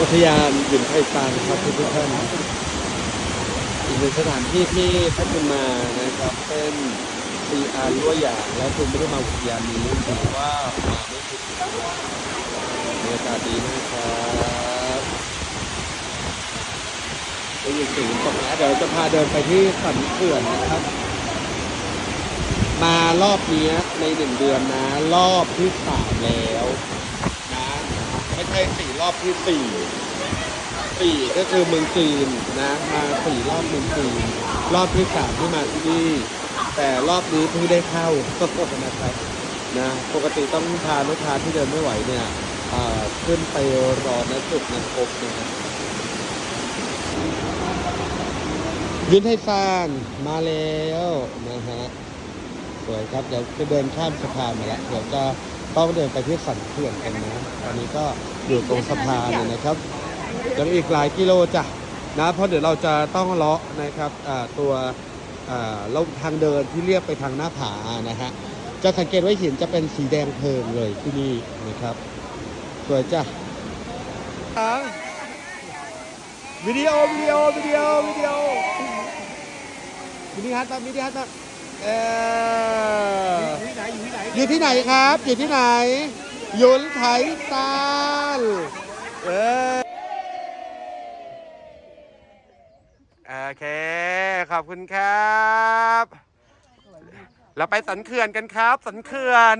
อุทยานหยุนไทยฟานครับทุกท่านอีกหนึ่งสถานที่ที่ถ้าคุณมานะครับเป็นซีอาร์รั้วอย่างแล้วคุณไม่ได้มาอุทยานนี้ถือว่ามาไม่ถูกบรรยากาศดีมากครับได้ยินเสียงตกแล้เดี๋ยวจะพาเดินไปที่สันเขื่อนนะครับมารอบนี้ในหนึ่งเดือนนะ รอบที่สามแล้ว สี่รอบที่สี่สี่ก็คือเมืองจีนนะมาสี่รอบเมืองจีนรอบที่สามที่มาที่นี่แต่รอบนี้เพิ่งได้เข้านะครับนะปกติต้องพาลูกค้าที่เดินไม่ไหวเนี่ยขึ้นไปรอณจุดนันพบนะครับยืนให้ฟานมาแล้วนะฮะสวยครับเดี๋ยวจะเดินข้ามสะพานมาแล้วเดี๋ยวจะ ต้องเดินไปที่สันเขื่อนกันนะตอนนี้ก็อยู่ตรงสะพานเลยนะครับยังอีกหลายกิโลจ้ะนะเพราะเดี๋ยวเราจะต้องเลาะนะครับตัวอ่าเราทางเดินที่เรียบไปทางหน้าผานะฮะจะสังเกตว่าหินจะเป็นสีแดงเพลิงเลยที่นี่นะครับ สวยจ้ะวิดีโอวิดีโอวิดีโอวิดีโอวิดีโอฮัตตาวิดีโอฮัตตาเอออ อยู่ที่ไหนครับ อยู่ที่ไหน ยุนไถซานเออโอเค ขอบคุณครับ เราไปสันเขื่อนกันครับ สันเขื่อน